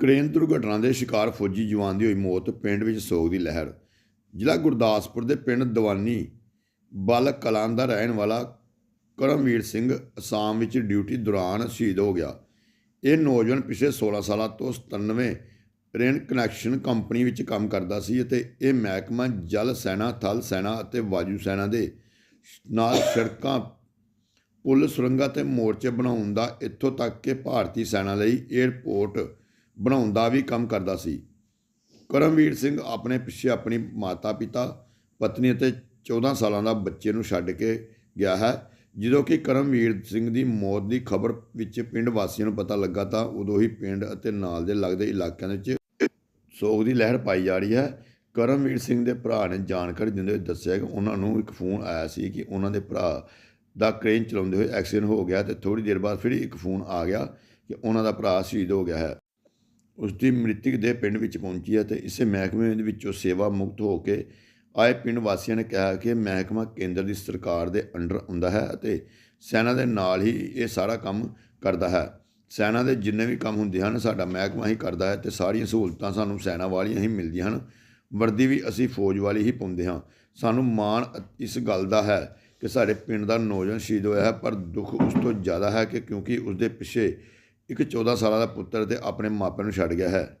Crane ਦੁਰਘਟਨਾ ਦੇ ਸ਼ਿਕਾਰ ਫੌਜੀ ਜਵਾਨ ਦੀ ਹੋਈ ਮੌਤ ਪਿੰਡ ਵਿੱਚ ਸੋਗ ਦੀ ਲਹਿਰ। ਜ਼ਿਲ੍ਹਾ ਗੁਰਦਾਸਪੁਰ ਦੇ ਪਿੰਡ ਦਵਾਨੀ ਬਲ ਕਲਾਂ ਦਾ ਰਹਿਣ ਵਾਲਾ ਕਰਮਵੀਰ ਸਿੰਘ ਅਸਾਮ ਵਿੱਚ ਡਿਊਟੀ ਦੌਰਾਨ ਸ਼ਹੀਦ ਹੋ ਗਿਆ। ਇਹ ਨੌਜਵਾਨ ਪਿਛਲੇ 16 ਸਾਲਾਂ ਤੋਂ 97 ਰੇਨ ਕਨੈਕਸ਼ਨ ਕੰਪਨੀ ਵਿੱਚ ਕੰਮ ਕਰਦਾ ਸੀ ਅਤੇ ਇਹ ਮਹਿਕਮਾ ਜਲ ਸੈਨਾ, ਥਲ ਸੈਨਾ ਅਤੇ ਵਾਯੂ ਸੈਨਾ ਦੇ ਨਾਲ ਸੜਕਾਂ, ਪੁਲ, ਸੁਰੰਗਾਂ ਤੇ ਮੋਰਚੇ ਬਣਾਉਣ ਦਾ ਇੱਥੋਂ ਤੱਕ ਕਿ ਭਾਰਤੀ ਸੈਨਾ ਲਈ 에ਅਰਪੋਰਟ ਬਣਾਉਣ ਦਾ ਵੀ ਕੰਮ ਕਰਦਾ ਸੀ। ਕਰਮਵੀਰ ਸਿੰਘ ਆਪਣੇ ਪਿੱਛੇ ਆਪਣੀ ਮਾਤਾ-ਪਿਤਾ, ਪਤਨੀ ਅਤੇ 14 ਸਾਲਾਂ ਦਾ ਬੱਚੇ ਨੂੰ ਛੱਡ ਕੇ ਗਿਆ ਹੈ। ਜਦੋਂ ਕਿ ਕਰਮਵੀਰ ਸਿੰਘ ਦੀ ਮੌਤ ਦੀ ਖਬਰ ਵਿੱਚ ਪਿੰਡ ਵਾਸੀਆਂ ਨੂੰ ਪਤਾ ਲੱਗਾ ਤਾਂ ਉਦੋਂ ਹੀ ਪਿੰਡ ਅਤੇ ਨਾਲ ਦੇ ਲੱਗਦੇ ਇਲਾਕਿਆਂ ਵਿੱਚ ਸੋਗ ਦੀ ਲਹਿਰ ਪਾਈ ਜਾ ਰਹੀ ਹੈ। ਕਰਮਵੀਰ ਸਿੰਘ ਦੇ ਭਰਾ ਨੇ ਜਾਣਕਾਰੀ ਦਿੰਦੇ ਹੋਏ ਦੱਸਿਆ ਕਿ ਉਹਨਾਂ ਨੂੰ ਇੱਕ ਫੋਨ ਆਇਆ ਸੀ ਕਿ ਉਹਨਾਂ ਦੇ ਭਰਾ ਦਾ ਕ੍ਰੇਨ ਚਲਾਉਂਦੇ ਹੋਏ ਐਕਸੀਡੈਂਟ ਹੋ ਗਿਆ ਤੇ ਥੋੜੀ ਦੇਰ ਬਾਅਦ ਫਿਰ ਇੱਕ ਫੋਨ ਆ ਗਿਆ ਕਿ ਉਹਨਾਂ ਦਾ ਭਰਾ ਸ਼ਹੀਦ ਹੋ ਗਿਆ ਹੈ। ਉਸ ਦੀ ਮ੍ਰਿਤਕ ਦੇ ਪਿੰਡ ਵਿੱਚ ਪਹੁੰਚੀ ਹੈ ਤੇ ਇਸੇ ਮਹਿਕਮੇ ਦੇ ਵਿੱਚੋਂ ਸੇਵਾ ਮੁਕਤ ਹੋ ਕੇ ਆਏ ਪਿੰਡ ਵਾਸੀਆਂ ਨੇ ਕਿਹਾ ਕਿ ਮਹਿਕਮਾ ਕੇਂਦਰ ਦੀ ਸਰਕਾਰ ਦੇ ਅੰਡਰ ਹੁੰਦਾ ਹੈ ਅਤੇ ਸੈਨਾ ਦੇ ਨਾਲ ਹੀ ਇਹ ਸਾਰਾ ਕੰਮ ਕਰਦਾ ਹੈ। ਸੈਨਾ ਦੇ ਜਿੰਨੇ ਵੀ ਕੰਮ ਹੁੰਦੇ ਹਨ, ਸਾਡਾ ਮਹਿਕਮਾ ਹੀ ਕਰਦਾ ਹੈ ਤੇ ਸਾਰੀਆਂ ਸਹੂਲਤਾਂ ਸਾਨੂੰ ਸੈਨਾ ਵਾਲੀਆਂ ਹੀ ਮਿਲਦੀਆਂ ਹਨ। ਵਰਦੀ ਵੀ ਅਸੀਂ ਫੌਜ ਵਾਲੀ ਹੀ ਪਾਉਂਦੇ ਹਾਂ। ਸਾਨੂੰ ਮਾਣ ਇਸ ਗੱਲ ਦਾ ਹੈ ਕਿ ਸਾਡੇ ਪਿੰਡ ਦਾ ਨੌਜਵਾਨ ਸ਼ਹੀਦ ਹੋਇਆ ਹੈ, ਪਰ ਦੁੱਖ ਉਸ ਤੋਂ ਜ਼ਿਆਦਾ ਹੈ ਕਿ ਕਿਉਂਕਿ ਉਸ ਦੇ ਪਿੱਛੇ ਇੱਕ 14 ਸਾਲਾਂ ਦਾ ਪੁੱਤਰ ਤੇ ਆਪਣੇ ਮਾਪਿਆਂ ਨੂੰ ਛੱਡ ਗਿਆ ਹੈ।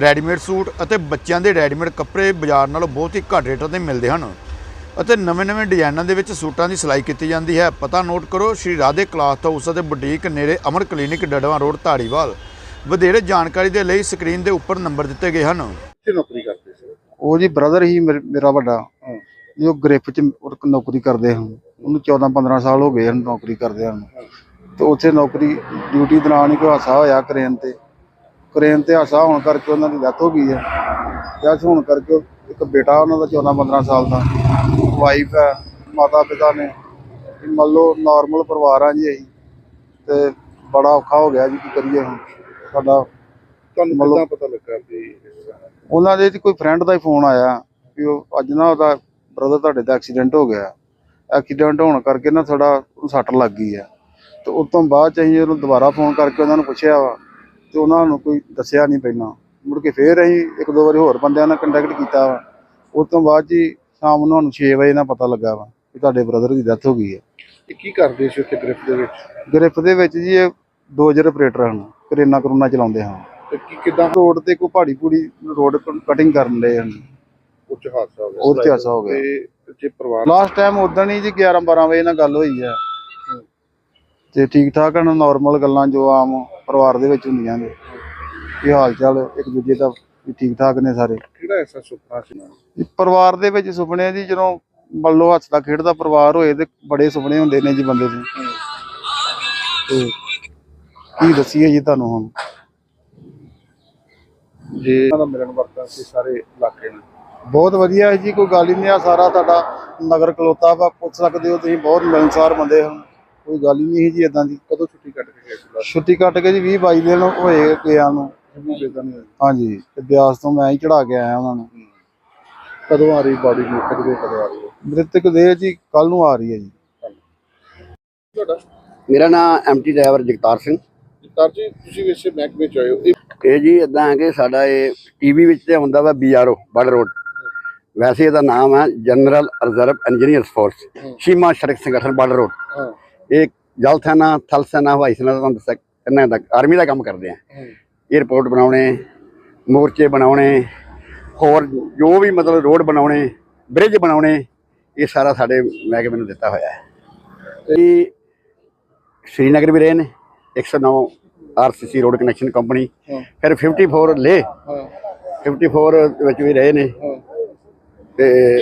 ਰੈਡੀਮੇਡ ਸੂਟ ਅਤੇ ਬੱਚਿਆਂ ਦੇ ਰੈਡੀਮੇਡ ਕੱਪੜੇ ਬਾਜ਼ਾਰ ਨਾਲੋਂ ਬਹੁਤ ਹੀ ਘੱਟ ਰੇਟਾਂ ਤੇ ਮਿਲਦੇ ਹਨ। ਅਤੇ ਨਵੇਂ-ਨਵੇਂ ਡਿਜ਼ਾਈਨਾਂ ਦੇ ਵਿੱਚ ਸੂਟਾਂ ਦੀ ਸਿਲਾਈ ਕੀਤੀ ਜਾਂਦੀ ਹੈ। ਪਤਾ ਨੋਟ ਕਰੋ ਸ਼੍ਰੀ ਰਾਧੇ ਕਲਾਥ ਹਾਊਸ ਅਤੇ ਬੁਟੀਕ ਨੇੜੇ ਅਮਰ ਕਲੀਨਿਕ ਡੜਵਾ ਰੋਡ ਧਾਰੀਵਾਲ। ਵਧੇਰੇ ਜਾਣਕਾਰੀ ਦੇ ਲਈ ਸਕਰੀਨ ਦੇ ਉੱਪਰ ਨੰਬਰ ਦਿੱਤੇ ਗਏ ਹਨ। ਕਿੱਥੇ ਨੌਕਰੀ ਕਰਦੇ ਸੀ? ਉਹ ਜੀ ਬ੍ਰਦਰ ਹੀ ਮੇਰੇ- ਮੇਰਾ ਵੱਡਾ। ਜੋ ਗ੍ਰਿਫ ਚ ਨੌਕਰੀ ਕਰਦੇ ਹਨ। ਉਹਨੂੰ 14 15 ਸਾਲ ਹੋ ਗਏ ਹਨ ਨੌਕਰੀ ਕਰਦੇ ਹਨ। ਤੇ ਉੱਥੇ ਨੌਕਰੀ ਡਿਊਟੀ ਦੌਰਾਨ ਹੀ ਕੋਈ ਹਾਸਾ ਹੋਇਆ ਕਰੇਨ ਤੇ। ਕਰੇਨ ਤੇ ਹਾਸਾ ਹੋਣ ਕਰਕੇ ਉਹਨਾਂ ਦੀ ਡੈਥ ਹੋ ਗਈ ਹੈ। ਡੈਥ ਹੋਣ ਕਰਕੇ ਇੱਕ ਬੇਟਾ ਉਹਨਾਂ ਦਾ 14 15 ਸਾਲ ਦਾ। ਵਾਈਫ ਹੈ ਮਾਤਾ ਪਿਤਾ ਨੇ। ਮੰਨ ਲਓ ਨਾਰਮਲ ਪਰਿਵਾਰ ਆ ਜੀ ਅਸੀਂ। ਤੇ ਬੜਾ ਔਖਾ ਹੋ ਗਿਆ ਜੀ ਕੀ ਕਰੀਏ ਹੁਣ। ਸਾਡਾ ਤੁਹਾਨੂੰ ਕਿੱਦਾਂ ਪਤਾ ਲੱਗਾ ਵੀ? ਉਹਨਾਂ ਦੇ ਕੋਈ ਫਰੈਂਡ ਦਾ ਹੀ ਫੋਨ ਆਇਆ ਕਿ ਉਹ ਅੱਜ ਨਾ ਉਹਦਾ ਬ੍ਰਦਰ ਤੁਹਾਡੇ ਦਾ ਐਕਸੀਡੈਂਟ ਹੋ ਗਿਆ। ਐਕਸੀਡੈਂਟ ਹੋਣ ਕਰਕੇ ਨਾ ਥੋੜਾ ਸੱਟ ਲੱਗ ਗਈ ਹੈ। ਤੇ ਉਸ ਤੋਂ ਬਾਅਦ ਚ ਅਸੀਂ ਉਹਨੂੰ ਦੁਬਾਰਾ ਫੋਨ ਕਰਕੇ ਉਹਨਾਂ ਨੂੰ ਪੁੱਛਿਆ ਵਾ ਤੇ ਉਹਨਾਂ ਨੂੰ ਕੋਈ ਦੱਸਿਆ ਨਹੀਂ ਪਹਿਲਾਂ। ਮੁੜ ਕੇ ਫੇਰ ਅਸੀਂ ਇੱਕ ਦੋ ਵਾਰੀ ਹੋਰ ਬੰਦਿਆਂ ਨਾਲ ਕੰਟੈਕਟ ਕੀਤਾ ਵਾ। ਉਸ ਤੋਂ ਬਾਅਦ ਜੀ ਸ਼ਾਮ ਨੂੰ ਸਾਨੂੰ 6 ਵਜੇ ਨਾਲ ਪਤਾ ਲੱਗਾ ਵਾ ਕਿ ਤੁਹਾਡੇ ਬ੍ਰਦਰ ਦੀ ਡੈਥ ਹੋ ਗਈ ਹੈ। ਇਹ ਕੀ ਕਰਦੇ ਸੀ ਉੱਥੇ ਗ੍ਰਿਫ ਦੇ ਵਿੱਚ? ਗ੍ਰਿਫ ਦੇ ਵਿੱਚ ਜੀ ਇਹ ਡੋਜਰ ਆਪਰੇਟਰ ਹਨ ਕਰੇਨਾ ਕਰੂਨਾ ਚਲਾਉਂਦੇ ਹਨ। ਤੇ ਕੀ ਕਿਦਾਂ? ਰੋਡ ਤੇ ਕੋਈ ਪਹਾੜੀ ਪੂੜੀ ਰੋਡ ਕਟਿੰਗ ਕਰਨ ਦੇ ਹਨ। ਉੱਚ ਹਾਦਸਾ ਹੋ ਗਿਆ। ਉਹ 'ਚ ਹਾਦਸਾ ਹੋ ਗਿਆ। ਤੇ ਜੇ ਪਰਿਵਾਰ ਲਾਸਟ ਟਾਈਮ ਉਦੋਂ ਹੀ ਜੀ 11 12 ਵਜੇ ਨਾਲ ਗੱਲ ਹੋਈ ਹੈ। ਤੇ ਠੀਕ ਠਾਕ ਹਨ ਨਾਰਮਲ ਗੱਲਾਂ ਜੋ ਆਮ ਪਰਿਵਾਰ ਦੇ ਵਿੱਚ ਹੁੰਦੀਆਂ ਨੇ। ਕੀ ਹਾਲ ਚਾਲ ਇੱਕ ਦੂਜੇ ਦਾ ਵੀ ਠੀਕ ਠਾਕ ਨੇ ਸਾਰੇ? ਕਿਹੜਾ ਐਸਾ ਸੁਪਨਾ ਸੀ? ਪਰਿਵਾਰ ਦੇ ਵਿੱਚ ਸੁਪਨੇ ਆ ਜੀ ਜਦੋਂ ਮੰਨ ਲਓ ਹੱਸਦਾ ਖੇਡਦਾ ਪਰਿਵਾਰ ਹੋਏ ਤੇ ਬੜੇ ਸੁਪਨੇ ਹੁੰਦੇ ਨੇ ਜੀ ਬੰਦੇ ਦੇ। ਤੇ ਕੀ ਦੱਸੀਏ ਜੀ ਤੁਹਾਨੂੰ ਹੁਣ? ਜੇ ਉਹਨਾਂ ਦਾ ਮਿਲਣ ਵਰਤਨ ਸੀ ਸਾਰੇ ਇਲਾਕੇ ਨੂੰ ਬਹੁਤ ਵਧੀਆ ਹੈ ਜੀ ਕੋਈ ਗੱਲ ਹੀ ਨਹੀਂ ਆ ਸਾਰਾ ਤੁਹਾਡਾ ਨਗਰ ਕਲੋਤਾ ਵਾ ਪੁੱਛ ਸਕਦੇ ਹੋ ਤੁਸੀਂ ਬਹੁਤ ਮਿਲਨਸਾਰ ਬੰਦੇ ਹਨ। ਕੋਈ ਗੱਲ ਹੀ ਨਹੀਂ ਜੀ ਇਦਾਂ ਦੀ। ਕਦੋਂ ਛੁੱਟੀ ਕੱਟ ਕੇ ਗਏ ਸੀ last? ਛੁੱਟੀ ਕੱਟ ਕੇ ਜੀ 20 22 ਦਿਨ ਹੋਏ ਗਿਆ ਨੂੰ ਹੋਈ ਹਾਂਜੀ ਤੇ ਬਿਆਸ ਤੋਂ ਮੈਂ ਹੀ ਚੜਾ ਕੇ ਆਇਆ ਉਹਨਾਂ ਨੂੰ। ਕਦੋਂ ਆ ਰਹੀ ਬਾਡੀ ਨੂੰ ਕਦੋਂ ਕਦੋਂ ਆ ਰਹੀ ਹੈ? ਮ੍ਰਿਤਕ ਦੇਹ ਜੀ ਕੱਲ ਨੂੰ ਆ ਰਹੀ ਹੈ ਜੀ। ਤੁਹਾਡਾ? ਮੇਰਾ ਨਾਮ M T driver Jagtar Singh. Jagtar ji ਤੁਸੀਂ ਵੀ ਇਸੇ ਮਹਿਕਮੇ ਚ ਆਏ ਹੋ। ਇਹ ਇਹ ਜੀ ਇਦਾਂ ਹੈ ਕਿ ਸਾਡਾ ਇਹ ਟੀਵੀ ਵਿੱਚ ਤੇ ਹੁੰਦਾ ਵਾ ਬੀਆਰਓ ਬਾਰਡਰ ਰੋਡ ਵੈਸੇ ਇਹਦਾ ਨਾਮ ਹੈ ਜਨਰਲ ਰਿਜ਼ਰਵ ਇੰਜੀਨੀਅਰਸ ਫੋਰਸ ਸੀਮਾ ਸੜਕ ਸੰਗਠਨ ਬਾਰਡਰ ਰੋਡ ਹਾਂ। ਇਹ ਜਲ ਸੈਨਾ ਥਲ ਸੈਨਾ ਹਵਾਈ ਸੈਨਾ ਦਾ ਤੁਹਾਨੂੰ ਦੱਸਿਆ ਇਹਨਾਂ ਦਾ ਆਰਮੀ ਦਾ ਕੰਮ ਕਰਦੇ ਆ। ਹੂੰ। 에ਅਰਪੋਰਟ ਬਣਾਉਣੇ ਮੋਰਚੇ ਬਣਾਉਣੇ ਹੋਰ ਜੋ ਵੀ ਮਤਲਬ ਰੋਡ ਬਣਾਉਣੇ ਬ੍ਰਿਜ ਬਣਾਉਣੇ ਇਹ ਸਾਰਾ ਸਾਡੇ ਮਹਿਕਮੇ ਨੂੰ ਦਿੱਤਾ ਹੋਇਆ ਹੈ। ਇਹ ਸ਼੍ਰੀਨਗਰ ਵੀ ਰਹੇ ਨੇ 109 ਆਰਸੀਸੀ ਰੋਡ ਕਨੈਕਸ਼ਨ ਕੰਪਨੀ। ਫਿਰ 54 ਲੇ ਹਾਂ। 54 ਦੇ ਵਿੱਚ ਵੀ ਰਹੇ ਨੇ। ਤੇ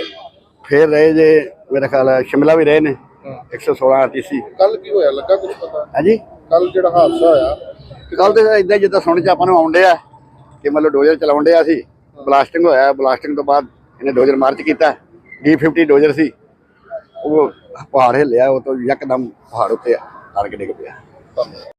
ਫਿਰ ਰਹੇ ਜੇ ਮੇਰਾ ਖਿਆਲ ਹੈ ਸ਼ਿਮਲਾ ਵੀ ਰਹੇ ਨੇ। 116 ਆਰਟੀਸੀ। ਕੱਲ ਕੀ ਹੋਇਆ? ਲੱਗਾ ਕੁਝ ਪਤਾ? ਹਾਂਜੀ? ਕੱਲ ਜਿਹੜਾ ਹਾਦਸਾ ਹੋਇਆ ਕੱਲ ਤੇ ਇਦਾਂ ਜਿੱਦਾਂ ਸੁਣ ਚ ਆਪਾਂ ਨੂੰ ਆਉਂਦੇ ਆ ਕਿ ਮਤਲਬ ਡੋਜ਼ਰ ਚਲਾਉਣ ਡਿਆ ਸੀ। ਬਲਾਸਟਿੰਗ ਹੋਇਆ ਬਲਾਸਟਿੰਗ ਤੋਂ ਬਾਅਦ ਇਹਨੇ ਡੋਜ਼ਰ ਮਾਰਚ ਕੀਤਾ। ਡੀ50 ਡੋਜ਼ਰ ਸੀ। ਉਹ ਪਹਾੜ ਹਿੱਲਿਆ ਉਹ ਤੋਂ ਯਕਦਮ ਪਹਾੜ ਉੱਤੇ ਆ ਕੇ ਡਿੱਗ ਪਿਆ।